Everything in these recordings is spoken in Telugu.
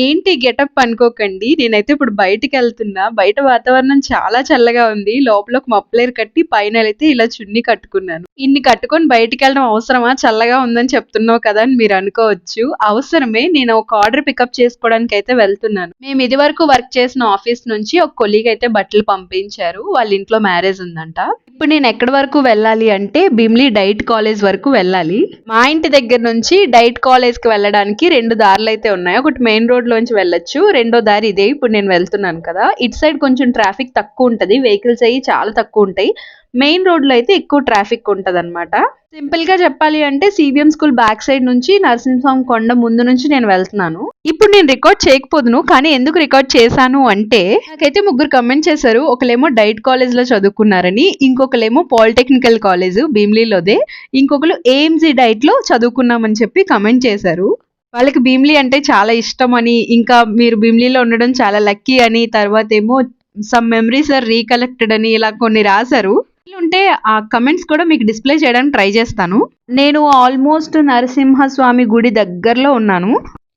ఏంటి గెటప్ అనుకోకండి. నేనైతే ఇప్పుడు బయటికి వెళ్తున్నా. బయట వాతావరణం చాలా చల్లగా ఉంది. లోపల ఒక మప్లేరు కట్టి పైన అయితే ఇలా చున్ని కట్టుకున్నాను. ఇన్ని కట్టుకొని బయటికి వెళ్ళడం అవసరమా? చల్లగా ఉందని చెప్తున్నావు కదా అని మీరు అనుకోవచ్చు. అవసరమే. నేను ఒక ఆర్డర్ పికప్ చేసుకోవడానికి అయితే వెళ్తున్నాను. మేము ఇది వరకు వర్క్ చేసిన ఆఫీస్ నుంచి ఒక కొలీగ్ అయితే బట్టలు పంపించారు. వాళ్ళ ఇంట్లో మ్యారేజ్ ఉందంట. ఇప్పుడు నేను ఎక్కడి వరకు వెళ్ళాలి అంటే బిమ్లీ డైట్ కాలేజ్ వరకు వెళ్ళాలి. మా ఇంటి దగ్గర నుంచి డైట్ కాలేజ్కి వెళ్ళడానికి రెండు దారులు అయితే ఉన్నాయి. ఒకటి మెయిన్ రోడ్ రోడ్లోంచి వెళ్ళొచ్చు. రెండో దారి ఇదే. ఇప్పుడు నేను వెళ్తున్నాను కదా. ఇటు సైడ్ కొంచెం ట్రాఫిక్ తక్కువ ఉంటది. వెహికల్స్ అయ్యి చాలా తక్కువ ఉంటాయి. మెయిన్ రోడ్లో అయితే ఎక్కువ ట్రాఫిక్ ఉంటుంది అనమాట సింపుల్గా చెప్పాలి అంటే సిబిఎం స్కూల్ బ్యాక్ సైడ్ నుంచి నరసింహస్వామి కొండ ముందు నుంచి నేను వెళ్తున్నాను. ఇప్పుడు నేను రికార్డ్ చేయకపోదును కానీ ఎందుకు రికార్డ్ చేశాను అంటే నాకైతే ముగ్గురు కమెంట్ చేశారు. ఒకలేమో డైట్ కాలేజ్లో చదువుకున్నారని ఇంకొకలేమో పాలిటెక్నికల్ కాలేజ్ భీమ్లీలోదే. ఇంకొకరు ఏఎంజీ డైట్లో చదువుకున్నామని చెప్పి కమెంట్ చేశారు. వాళ్ళకి భీమ్లీ అంటే చాలా ఇష్టం అని ఇంకా మీరు భీమ్లీలో ఉండడం చాలా లక్కీ అని తర్వాత ఏమో సమ్ మెమరీస్ ఆర్ రీకలెక్టెడ్ అని ఇలా కొన్ని రాశారు. ఉంటే ఆ కమెంట్స్ కూడా మీకు డిస్ప్లే చేయడానికి ట్రై చేస్తాను. నేను ఆల్మోస్ట్ నరసింహస్వామి గుడి దగ్గరలో ఉన్నాను.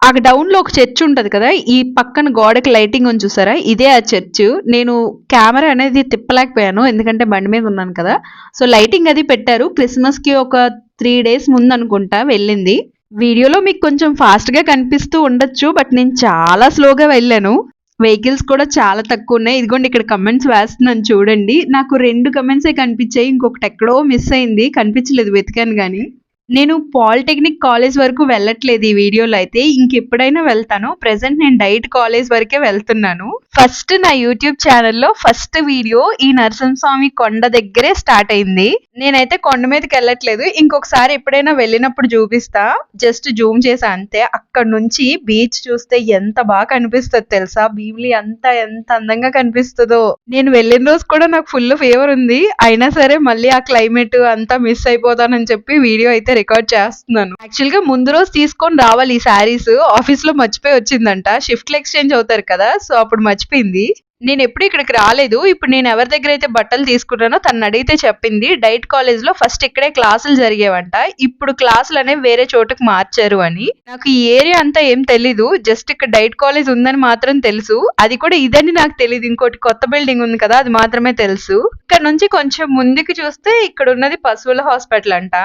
ఆ డౌన్లో ఒక చర్చ్ ఉంటది కదా ఈ పక్కన గోడకి లైటింగ్ ఉంది చూసారా? ఇదే ఆ చర్చ్. నేను కెమెరా అనేది తిప్పలేకపోయాను ఎందుకంటే బండి మీద ఉన్నాను కదా. సో లైటింగ్ అది పెట్టారు. క్రిస్మస్కి ఒక త్రీ డేస్ ముందు అనుకుంటా వెళ్ళింది. వీడియోలో మీకు కొంచెం ఫాస్ట్గా కనిపిస్తూ ఉండొచ్చు బట్ నేను చాలా స్లోగా వెళ్ళాను. వెహికల్స్ కూడా చాలా తక్కువ ఉన్నాయి. ఇదిగోండి ఇక్కడ కమెంట్స్ వేస్తున్నాను చూడండి. నాకు రెండు కమెంట్సే కనిపించాయి ఇంకొకటి ఎక్కడో మిస్ అయింది. కనిపించలేదు వెతికాను కానీ. నేను పాలిటెక్నిక్ కాలేజ్ వరకు వెళ్ళట్లేదు ఈ వీడియోలో అయితే. ఇంకెప్పుడైనా వెళ్తాను ప్రెసెంట్ నేను డైట్ కాలేజ్ వరకే వెళ్తున్నాను. ఫస్ట్ నా యూట్యూబ్ ఛానల్లో ఫస్ట్ వీడియో ఈ నరసింహస్వామి కొండ దగ్గరే స్టార్ట్ అయింది. నేనైతే కొండ మీదకి వెళ్ళట్లేదు. ఇంకొకసారి ఎప్పుడైనా వెళ్ళినప్పుడు చూపిస్తా. జస్ట్ జూమ్ చేసా అంతే. అక్కడ నుంచి బీచ్ చూస్తే ఎంత బాగా కనిపిస్తుంది తెలుసా? భీమిలి అంత ఎంత అందంగా కనిపిస్తుందో. నేను వెళ్ళిన రోజు కూడా నాకు ఫుల్ ఫేవర్ ఉంది. అయినా సరే మళ్ళీ ఆ క్లైమేట్ అంతా మిస్ అయిపోతానని చెప్పి వీడియో అయితే రికార్డ్ చేస్తున్నాను. యాక్చువల్గా ముందు రోజు తీసుకొని రావాలి ఈ శారీస్. ఆఫీస్లో మర్చిపోయి వచ్చిందంట. షిఫ్ట్ ఎక్స్చేంజ్ అవుతారు కదా సో అప్పుడు మర్చిపోయింది. నేను ఎప్పుడు ఇక్కడికి రాలేదు. ఇప్పుడు నేను ఎవరి దగ్గర అయితే బట్టలు తీసుకున్నానో తను అడిగితే చెప్పింది డైట్ కాలేజ్లో ఫస్ట్ ఇక్కడే క్లాసులు జరిగేవంట. ఇప్పుడు క్లాసులు అనేవి వేరే చోటుకు మార్చారు అని. నాకు ఈ ఏరియా అంతా ఏం తెలీదు. జస్ట్ ఇక్కడ డైట్ కాలేజ్ ఉందని మాత్రం తెలుసు. అది కూడా ఇదని నాకు తెలియదు ఇంకోటి కొత్త బిల్డింగ్ ఉంది కదా అది మాత్రమే తెలుసు. ఇక్కడ నుంచి కొంచెం ముందుకు చూస్తే ఇక్కడ ఉన్నది పశువుల హాస్పిటల్ అంట.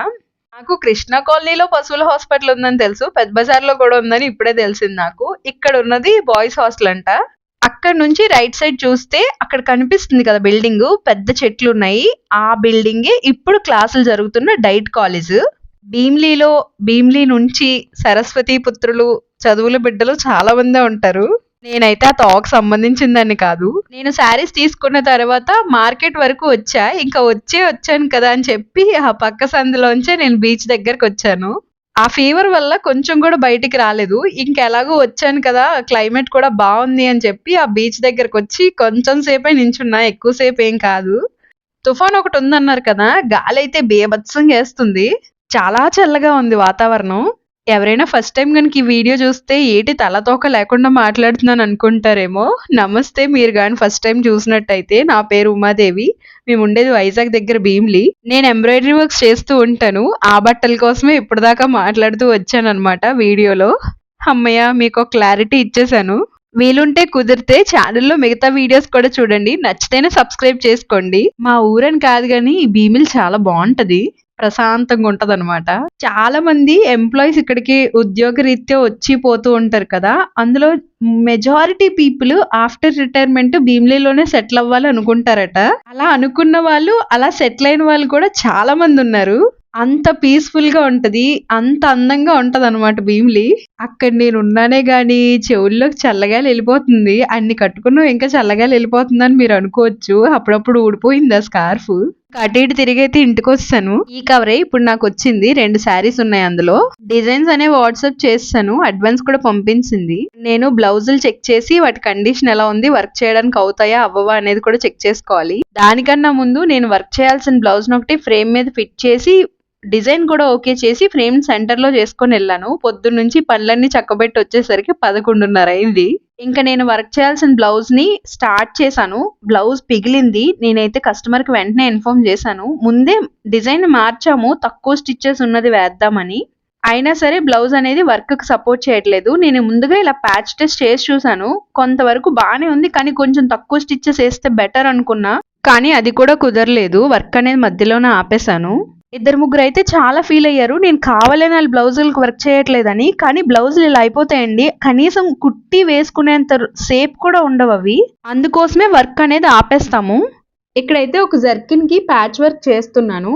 నాకు కృష్ణ కాలనీలో పశువుల హాస్పిటల్ ఉందని తెలుసు పెద్ద బజార్లో కూడా ఉందని ఇప్పుడే తెలిసింది నాకు. ఇక్కడ ఉన్నది బాయ్స్ హాస్టల్ అంట. అక్కడ నుంచి రైట్ సైడ్ చూస్తే అక్కడ కనిపిస్తుంది కదా బిల్డింగ్ పెద్ద చెట్లు ఉన్నాయి. ఆ బిల్డింగే ఇప్పుడు క్లాసులు జరుగుతున్న డైట్ కాలేజ్. భీమ్లీలో భీమ్లీ నుంచి సరస్వతి పుత్రులు చదువుల బిడ్డలు చాలా మందే ఉంటారు. నేనైతే ఆ తోక సంబంధించిందని కాదు. నేను శారీస్ తీసుకున్న తర్వాత మార్కెట్ వరకు వచ్చా. ఇంకా వచ్చే వచ్చాను కదా అని చెప్పి ఆ పక్క సందులోంచే నేను బీచ్ దగ్గరకు వచ్చాను. ఆ ఫీవర్ వల్ల కొంచెం కూడా బయటికి రాలేదు. ఇంకెలాగో వచ్చాను కదా క్లైమేట్ కూడా బాగుంది అని చెప్పి ఆ బీచ్ దగ్గరకు వచ్చి కొంచెం సేపే నించున్నా. ఎక్కువసేపు ఏం కాదు. తుఫాన్ ఒకటి ఉందన్నారు కదా గాలి అయితే బీభత్సం వేస్తుంది చాలా చల్లగా ఉంది వాతావరణం. ఎవరైనా ఫస్ట్ టైం కనుక ఈ వీడియో చూస్తే ఏటి తలతోక లేకుండా మాట్లాడుతున్నాను అనుకుంటారేమో? నమస్తే మీరు కానీ ఫస్ట్ టైం చూసినట్టయితే నా పేరు ఉమాదేవి. మేము ఉండేది వైజాగ్ దగ్గర భీమ్లీ. నేను ఎంబ్రాయిడరీ వర్క్స్ చేస్తూ ఉంటాను. ఆ బట్టల కోసమే ఇప్పటిదాకా మాట్లాడుతూ వచ్చాను అనమాట వీడియోలో. అమ్మయ్య మీకు క్లారిటీ ఇచ్చేసాను వీలుంటే కుదిరితే ఛానల్లో మిగతా వీడియోస్ కూడా చూడండి. నచ్చితేనే సబ్స్క్రైబ్ చేసుకోండి. మా ఊరని కాదు కానీ ఈ భీమిల్ చాలా బాగుంటది. ప్రశాంతంగా ఉంటది అనమాట చాలా మంది ఎంప్లాయీస్ ఇక్కడికి ఉద్యోగ రీత్యా వచ్చి పోతూ ఉంటారు కదా. అందులో మెజారిటీ పీపుల్ ఆఫ్టర్ రిటైర్మెంట్ భీమ్లీలోనే సెటిల్ అవ్వాలి అనుకుంటారట. అలా అనుకున్న వాళ్ళు అలా సెటిల్ అయిన వాళ్ళు కూడా చాలా మంది ఉన్నారు. అంత పీస్ఫుల్గా ఉంటది అంత అందంగా ఉంటది అనమాట భీమిలి. అక్కడ నేను ఉన్నానే గాని చెవుల్లోకి చల్లగాలి వెళ్ళిపోతుంది. అన్ని కట్టుకున్నావు ఇంకా చల్లగాలి వెళ్ళిపోతుందని మీరు అనుకోవచ్చు. అప్పుడప్పుడు ఊడిపోయింది ఆ స్కార్ఫ్ అటు ఇటు తిరిగి అయితే ఇంటికి వస్తాను ఈ కవరే ఇప్పుడు నాకు వచ్చింది రెండు శారీస్ ఉన్నాయి అందులో. డిజైన్స్ అనేవి వాట్సాప్ చేస్తాను. అడ్వాన్స్ కూడా పంపించింది. నేను బ్లౌజులు చెక్ చేసి వాటి కండిషన్ ఎలా ఉంది వర్క్ చేయడానికి అవుతాయా అవ్వవా అనేది కూడా చెక్ చేసుకోవాలి. దానికన్నా ముందు నేను వర్క్ చేయాల్సిన బ్లౌజ్ ఒకటి ఫ్రేమ్ మీద ఫిట్ చేసి డిజైన్ కూడా ఓకే చేసి ఫ్రేమ్ సెంటర్లో చేసుకొని వెళ్ళాను. పొద్దున్న నుంచి పనులన్నీ చక్కబెట్టి వచ్చేసరికి పదకొండున్నర అయింది. ఇంకా నేను వర్క్ చేయాల్సిన బ్లౌజ్ని స్టార్ట్ చేశాను. బ్లౌజ్ పిగిలింది. నేనైతే కస్టమర్కి వెంటనే ఇన్ఫార్మ్ చేశాను. ముందే డిజైన్ మార్చాము. తక్కువ స్టిచ్చెస్ ఉన్నది వేద్దామని. అయినా సరే బ్లౌజ్ అనేది వర్క్కి సపోర్ట్ చేయట్లేదు. నేను ముందుగా ఇలా ప్యాచ్ టెస్ట్ చేసి చూశాను. కొంతవరకు బాగానే ఉంది కానీ కొంచెం తక్కువ స్టిచ్చెస్ వేస్తే బెటర్ అనుకున్నా. కానీ అది కూడా కుదరలేదు. వర్క్ అనేది మధ్యలోనే ఆపేశాను. ఇద్దరు ముగ్గురు అయితే చాలా ఫీల్ అయ్యారు. నేను కావాలని వాళ్ళ బ్లౌజులకు వర్క్ చేయట్లేదని కానీ బ్లౌజులు ఇలా అయిపోతాయండి. కనీసం కుట్టి వేసుకునేంత సేపు కూడా ఉండవు అవి. అందుకోసమే వర్క్ అనేది ఆపేస్తాము. ఇక్కడైతే ఒక జర్కిన్కి ప్యాచ్ వర్క్ చేస్తున్నాను.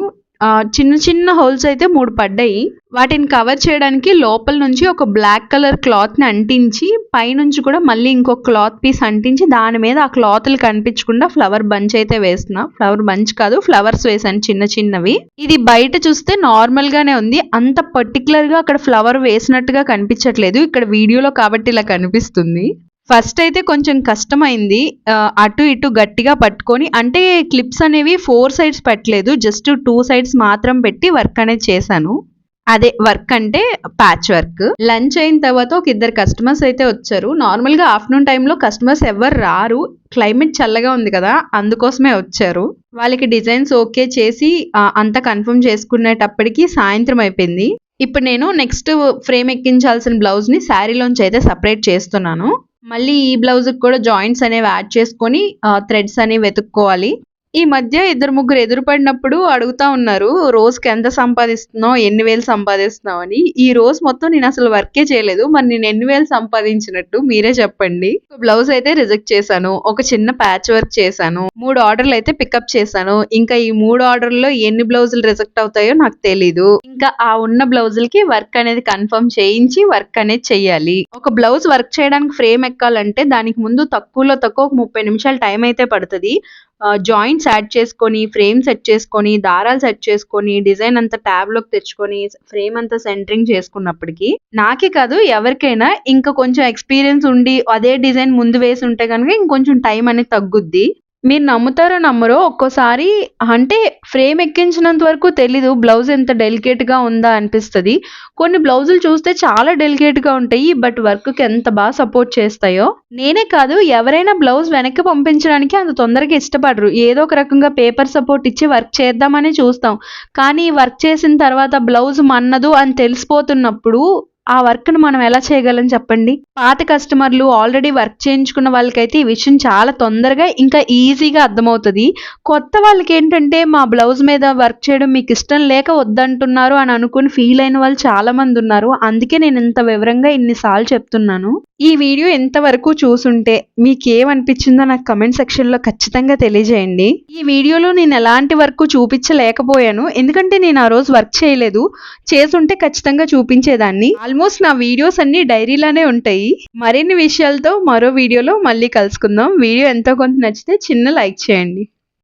చిన్న చిన్న హోల్స్ అయితే మూడు పడ్డాయి. వాటిని కవర్ చేయడానికి లోపల నుంచి ఒక బ్లాక్ కలర్ క్లాత్ని అంటించి పైనుంచి కూడా మళ్ళీ ఇంకో క్లాత్ పీస్ అంటించి దాని మీద ఆ క్లాత్లు కనిపించకుండా ఫ్లవర్ బంచ్ అయితే వేస్తున్నా. ఫ్లవర్ బంచ్ కాదు ఫ్లవర్స్ వేసాను చిన్న చిన్నవి. ఇది బయట చూస్తే నార్మల్ గానే ఉంది. అంత పర్టికులర్గా అక్కడ ఫ్లవర్ వేసినట్టుగా కనిపించట్లేదు. ఇక్కడ వీడియోలో కాబట్టి ఇలా కనిపిస్తుంది. ఫస్ట్ అయితే కొంచెం కష్టమైంది. అటు ఇటు గట్టిగా పట్టుకొని అంటే క్లిప్స్ అనేవి ఫోర్ సైడ్స్ పెట్టలేదు. జస్ట్ టూ సైడ్స్ మాత్రం పెట్టి వర్క్ అనేది చేశాను. అదే వర్క్ అంటే ప్యాచ్ వర్క్ లంచ్ అయిన తర్వాత ఒక ఇద్దరు కస్టమర్స్ అయితే వచ్చారు. నార్మల్గా ఆఫ్టర్నూన్ టైంలో కస్టమర్స్ ఎవరు రారు. క్లైమేట్ చల్లగా ఉంది కదా అందుకోసమే వచ్చారు. వాళ్ళకి డిజైన్స్ ఓకే చేసి అంత అంతా కన్ఫర్మ్ చేసుకునేటప్పటికి సాయంత్రం అయిపోయింది. ఇప్పుడు నేను నెక్స్ట్ ఫ్రేమ్ ఎక్కించాల్సిన బ్లౌజ్ని శారీలోంచి అయితే సపరేట్ చేస్తున్నాను. మళ్ళీ ఈ బ్లౌజ్ కూడా జాయింట్స్ అనేవి యాడ్ చేసుకొని థ్రెడ్స్ అనేవి వెతుక్కోవాలి. ఈ మధ్య ఇద్దరు ముగ్గురు ఎదురుపడినప్పుడు అడుగుతా ఉన్నారు రోజుకి ఎంత సంపాదిస్తున్నావు? ఎన్ని వేలు సంపాదిస్తున్నావు? అని. ఈ రోజు మొత్తం నేను అసలు వర్కే చేయలేదు. మరి నేను ఎన్ని వేలు సంపాదించినట్టు మీరే చెప్పండి. బ్లౌజ్ అయితే రిజెక్ట్ చేశాను. ఒక చిన్న ప్యాచ్ వర్క్ చేశాను. మూడు ఆర్డర్లు అయితే పికప్ చేశాను. ఇంకా ఈ మూడు ఆర్డర్లో ఎన్ని బ్లౌజులు రిజెక్ట్ అవుతాయో నాకు తెలీదు. ఇంకా ఆ ఉన్న బ్లౌజులకి వర్క్ అనేది కన్ఫర్మ్ చేయించి వర్క్ అనేది చెయ్యాలి. ఒక బ్లౌజ్ వర్క్ చేయడానికి ఫ్రేమ్ ఎక్కాలంటే దానికి ముందు తక్కువలో తక్కువ ఒక ముప్పై నిమిషాలు టైం అయితే పడుతుంది. జాయింట్స్ యాడ్ చేసుకొని ఫ్రేమ్ సెట్ చేసుకొని దారాలు సెట్ చేసుకొని డిజైన్ అంతా ట్యాబ్లోకి తెచ్చుకొని ఫ్రేమ్ అంతా సెంటరింగ్ చేసుకున్నప్పటికీ నాకే కాదు ఎవరికైనా ఇంకా కొంచెం ఎక్స్పీరియన్స్ ఉండి అదే డిజైన్ ముందు వేసి ఉంటే కనుక ఇంకొంచెం టైం అనేది తగ్గుద్ది. మీరు నమ్ముతారో నమ్మరో ఒక్కోసారి అంటే ఫ్రేమ్ ఎక్కించినంత వరకు తెలీదు బ్లౌజ్ ఎంత డెలికేట్గా ఉందా అనిపిస్తుంది. కొన్ని బ్లౌజులు చూస్తే చాలా డెలికేట్గా ఉంటాయి బట్ వర్క్కి ఎంత బాగా సపోర్ట్ చేస్తాయో. నేనే కాదు ఎవరైనా బ్లౌజ్ వెనక్కి పంపించడానికి అంత తొందరగా ఇష్టపడరు. ఏదో ఒక రకంగా పేపర్ సపోర్ట్ ఇచ్చి వర్క్ చేద్దామని చూస్తాం. కానీ వర్క్ చేసిన తర్వాత బ్లౌజ్ మన్నదు అని తెలిసిపోతున్నప్పుడు ఆ వర్క్ను మనం ఎలా చేయగలం చెప్పండి? పాత కస్టమర్లు ఆల్రెడీ వర్క్ చేయించుకున్న వాళ్ళకైతే ఈ విషయం చాలా తొందరగా ఇంకా ఈజీగా అర్థమవుతుంది. కొత్త వాళ్ళకి ఏంటంటే మా బ్లౌజ్ మీద వర్క్ చేయడం మీకు ఇష్టం లేక వద్దంటున్నారు అని అనుకుని ఫీల్ అయిన వాళ్ళు చాలా మంది ఉన్నారు. అందుకే నేను ఇంత వివరంగా ఇన్నిసార్లు చెప్తున్నాను. ఈ వీడియో ఎంతవరకు చూసుంటే మీకు ఏమనిపించిందో నాకు కమెంట్ సెక్షన్లో ఖచ్చితంగా తెలియజేయండి. ఈ వీడియోలో నేను ఎలాంటి వర్క్ చూపించలేకపోయాను. ఎందుకంటే నేను ఆ రోజు వర్క్ చేయలేదు. చేసుంటే ఖచ్చితంగా చూపించేదాన్ని. ఆల్మోస్ట్ నా వీడియోస్ అన్ని డైరీలానే ఉంటాయి. మరిన్ని విషయాలతో మరో వీడియోలో మళ్ళీ కలుసుకుందాం. వీడియో ఎంతో కొంత నచ్చితే చిన్న లైక్ చేయండి.